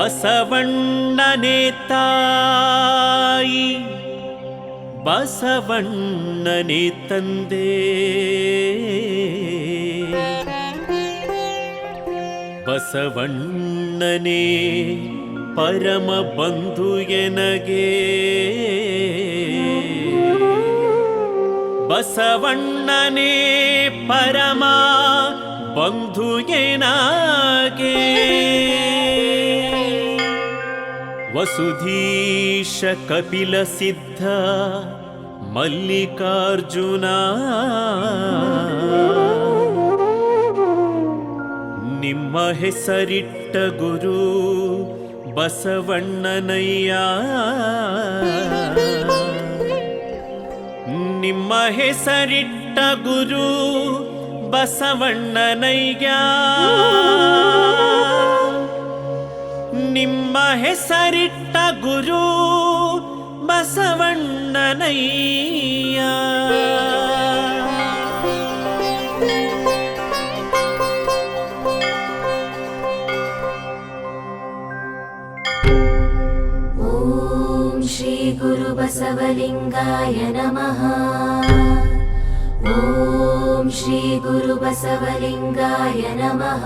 ಬಸವಣ್ಣನೇ ತಾಯಿ ಬಸವಣ್ಣನೇ ತಂದೆ. ಬಸವಣ್ಣನೇ ಪರಮ ಬಂಧು ಎನಗೆ. ಬಸವಣ್ಣನೇ ಪರಮ ಬಂಧು ಎನಗೆ. ವಸುಧೀಶ ಕಪಿಲ ಸಿದ್ಧ ಮಲ್ಲಿಕಾರ್ಜುನ. ನಿಮ್ಮ ಹೆಸರಿಟ್ಟ ಗುರು ಬಸವಣ್ಣನಯ್ಯ. ನಿಮ್ಮ ಹೆಸರಿಟ್ಟ ಗುರು ಬಸವಣ್ಣನಯ್ಯ. ನಿಮ್ಮ ಹೆಸರಿಟ್ಟ ಗುರು ಬಸವಣ್ಣನಯ್ಯ ॐ श्रीगुरुबसवलिङ्गाय नमः ॐ श्रीगुरुबसवलिङ्गाय नमः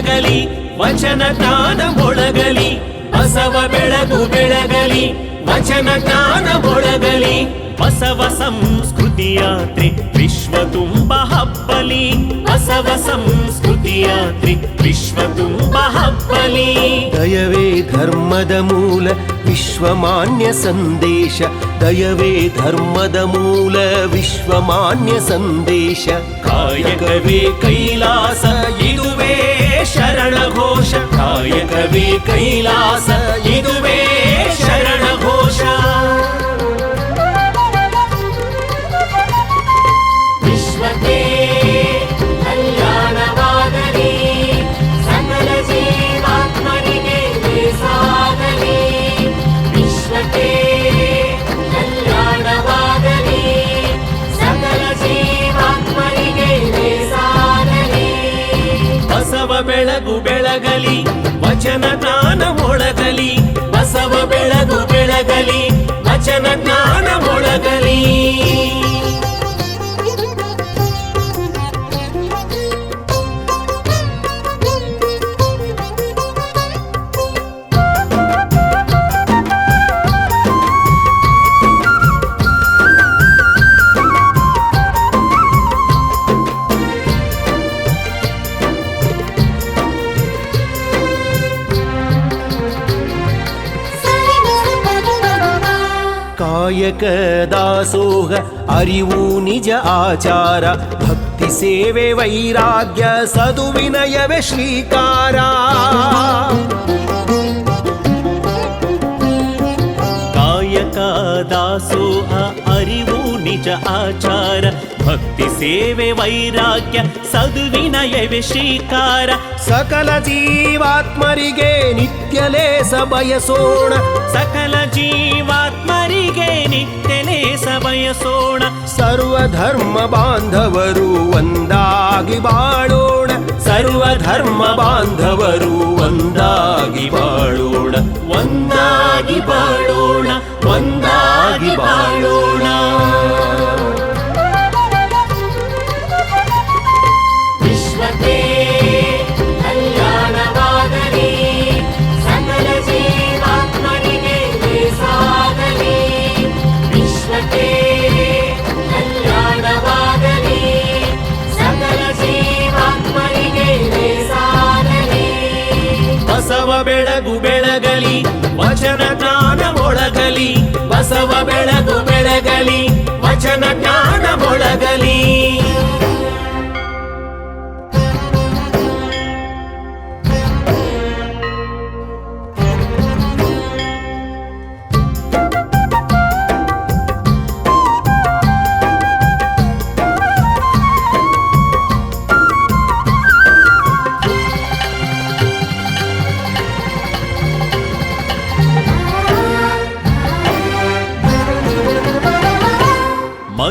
ಬೆಳಗಲಿ, ವಚನ ಜ್ಞಾನ ಮೊಳಗಲಿ, ಬಸವ ಬೆಳಗು ಬೆಳಗಲಿ, ವಚನ ಜ್ಞಾನ ಮೊಳಗಲಿ, ಬಸವ ಸಂಸ್ಕೃತಿ ಯಾತ್ರೆ, ವಿಶ್ವ ತುಂಬ ಹಬ್ಬಲಿ. ಬಸವ ಸಂಸ್ಕೃತಿ ಯಾತ್ರೆ, ವಿಶ್ವ ತುಂಬ ಹಬ್ಬಲಿ. ದಯವೇ ಧರ್ಮದ ಮೂಲ ವಿಶ್ವಮಾನ್ಯ ಸಂದೇಶ. ದಯವೇ ಧರ್ಮದ ಮೂಲ ವಿಶ್ವಮಾನ್ಯ ಸಂದೇಶ. ಕಾಯಕವೇ ಕೈಲಾಸ ಇದುವೇ. ಶರಣ ಘೋಷ ಕಾಯಕವೇ ಕೈಲಾಸ ಇದುವೇ ಶರಣ ಬೆಳಗಲಿ ವಚನ ಜ್ಞಾನ ಮೊಳಗಲಿ ಬಸವ ಬೆಳಗು ಬೆಳಗಲಿ ವಚನ ಜ್ಞಾನ ಮೊಳಗಲಿ ಕಾಯಕ ದಾಸೋಹ ಅರಿವು ನಿಜ ಆಚಾರ ಭಕ್ತಿ ಸೇವೆ ವೈರಾಗ್ಯ ಸದುವಿನಯವೇ ಶ್ರೀಕಾರ ದಾಸೋಹ ಅರಿವು ನಿಜ ಆಚಾರ. ಭಕ್ತಿ ಸೇವೆ ವೈರಾಗ್ಯ ಸದುವಿನಯವೇ ಶ್ರೀಕಾರ. ಸಕಲ ಜೀವಾತ್ಮರಿಗೆ ನಿತ್ಯಲೇ ಸಬಯಸೋಣ ಸಕಲ ಜೀವಾತ್ಮರಿಗೆ ನಿತ್ಯನೇ ಸರ್ವ ಸರ್ವಧರ್ಮ ಬಾಂಧವರು ಒಂದಾಗಿ ಬಾಳೋಣ. ಸರ್ವಧರ್ಮ ಬಾಂಧವರು ಒಂದಾಗಿ ಬಾಳೋಣ ಒಂದಾಗಿ ಬಾಳೋಣ ಒಂದಾಗಿ ಬಾಳೋಣ. ಬಸವ ಬೆಳಗು ಬೆಳಗಲಿ ವಚನ ಜ್ಞಾನ ಮೊಳಗಲಿ ಬಸವ ಬೆಳಗು ಬೆಳಗಲಿ ವಚನ ಜ್ಞಾನ ಮೊಳಗಲಿ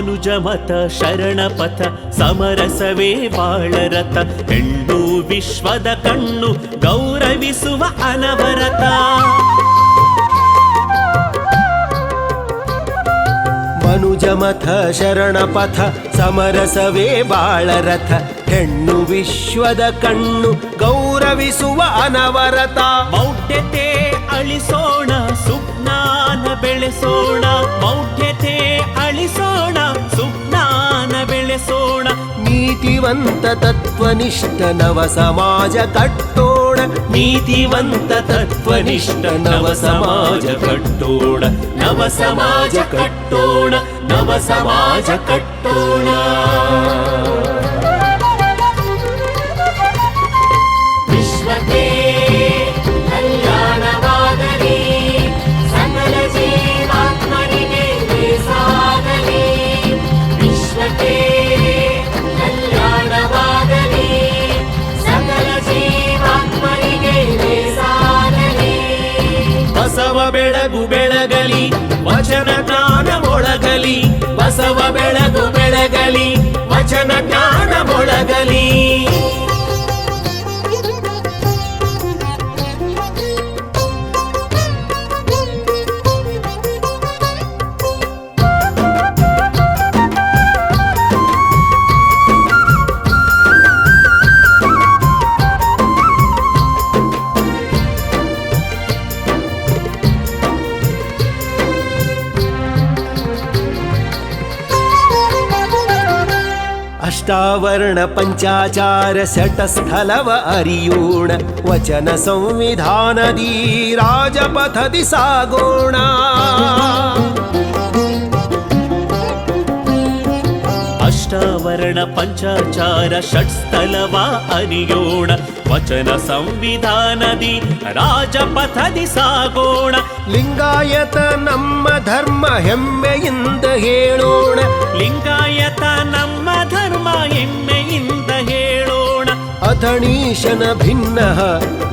ಮನುಜ ಮತ ಶರಣ ಪಥ ಸಮರಸವೇ ಬಾಳರಥ ಹೆಣ್ಣು ವಿಶ್ವದ ಕಣ್ಣು ಗೌರವಿಸುವ ಅನವರತ. ಮನುಜಮಥ ಶರಣಪಥ ಸಮರಸವೇ ಬಾಳರಥ ಹೆಣ್ಣು ವಿಶ್ವದ ಕಣ್ಣು ಗೌರವಿಸುವ ಅನವರತ. ಮೌಢ್ಯತೆ ಅಳಿಸೋಣ ಸುಜ್ಞಾನ ಬೆಳೆಸೋಣ. ಮೌಢ್ಯತೆ ಬೆಳೆಸೋಣ ನೀತಿವಂತ ತತ್ವನಿಷ್ಠ ನವ ಸಮಾಜ ಕಟ್ಟೋಣ ನೀತಿವಂತ ತತ್ವನಿಷ್ಠ ನವ ಸಮಾಜ ಕಟ್ಟೋಣ ನವ ಸಮಾಜ ಕಟ್ಟೋಣ ನವ ಸಮಾಜ ಕಟ್ಟೋಣ ಬಸವ ಬೆಳಗು ಅಷ್ಟಾವರ್ಣ ಪಂಚಾಚಾರ ಶಟಸ್ಥಲವ ಅರಿಯೋಣ ವಚನ ಸಂವಿಧಾನದಿ ರಾಜಪಥದಿ ಸಾಗೋಣ. ಅಷ್ಟಾವರಣ ಪಂಚಾಚಾರ ಷಟ್ಸ್ಥಲವ ಅರಿಯೋಣ ವಚನ ಸಂವಿಧಾನದಿ ರಾಜಪಥದಿ ಸಾಗೋಣ. ಲಿಂಗಾಯತ ನಮ್ಮ ಧರ್ಮ ಹೆಮ್ಮೆಯಿಂದ ಹೇಳೋಣ. ಲಿಂಗಾಯತ ನಮ್ಮ ಧರ್ಮ ಹೆಮ್ಮೆಯಿಂದ ಹೇಳೋಣ. ಅಥಣೀಶನ ಭಿನ್ನ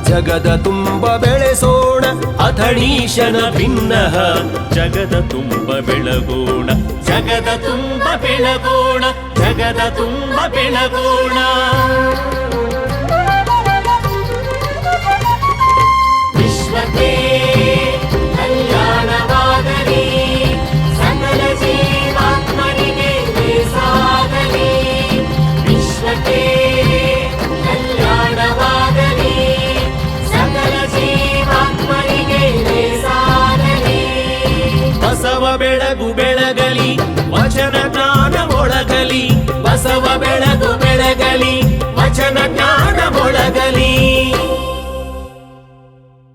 ಜಗದ ತುಂಬ ಬೆಳೆಸೋಣ. ಅಥಣೀಶನ ಭಿನ್ನ ಜಗದ ತುಂಬ ಬೆಳಗೋಣ. ಜಗದ ತುಂಬ ಬೆಳಗೋಣ ಜಗದ ತುಂಬ ಬೆಳಗೋಣ. ಬೆಳಗು ಬೆಳಗಲಿ ವಚನ ಜ್ಞಾನ ಒಳಗಲಿ ಬಸವ ಬೆಳಗು ಬೆಳಗಲಿ ವಚನ ಜ್ಞಾನ ಒಳಗಲಿ